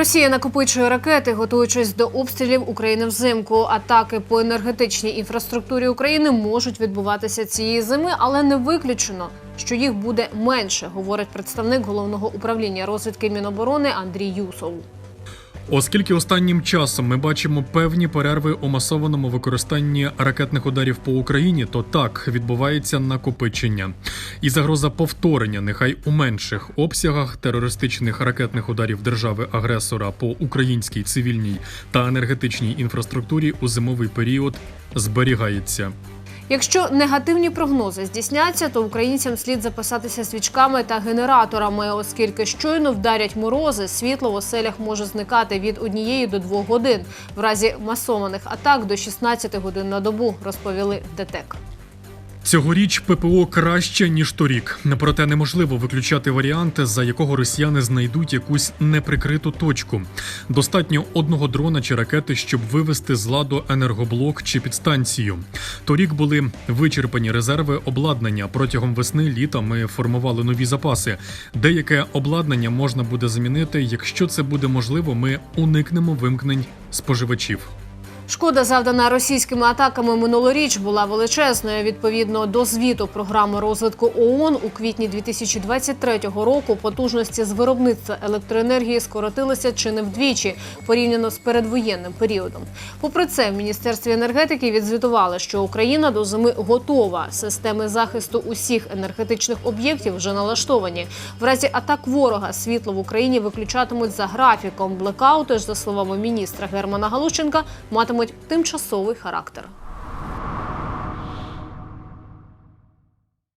Росія накопичує ракети, готуючись до обстрілів України взимку. Атаки по енергетичній інфраструктурі України можуть відбуватися цієї зими, але не виключено, що їх буде менше, говорить представник головного управління розвідки Міноборони Андрій Юсов. Оскільки останнім часом ми бачимо певні перерви у масованому використанні ракетних ударів по Україні, то так відбувається накопичення і загроза повторення, нехай у менших обсягах терористичних ракетних ударів держави-агресора по українській цивільній та енергетичній інфраструктурі у зимовий період зберігається. Якщо негативні прогнози здійсняться, то українцям слід запасатися свічками та генераторами, оскільки щойно вдарять морози, світло в оселях може зникати від однієї до двох годин. В разі масованих атак до 16 годин на добу, розповіли ДТЕК. Цьогоріч ППО краще ніж торік. Проте неможливо виключати варіанти, за якого росіяни знайдуть якусь неприкриту точку. Достатньо одного дрона чи ракети, щоб вивести з ладу енергоблок чи підстанцію. Торік були вичерпані резерви обладнання. Протягом весни літа ми формували нові запаси. Деяке обладнання можна буде замінити. Якщо це буде можливо, ми уникнемо вимкнень споживачів. Шкода, завдана російськими атаками минулоріч, була величезною. Відповідно до звіту програми розвитку ООН у квітні 2023 року потужності з виробництва електроенергії скоротилися чи не вдвічі порівняно з передвоєнним періодом. Попри це, в міністерстві енергетики відзвітували, що Україна до зими готова. Системи захисту усіх енергетичних об'єктів вже налаштовані. В разі атак ворога світло в Україні виключатимуть за графіком. Блекаути ж, за словами міністра Германа Галущенка, матимуть тимчасовий характер.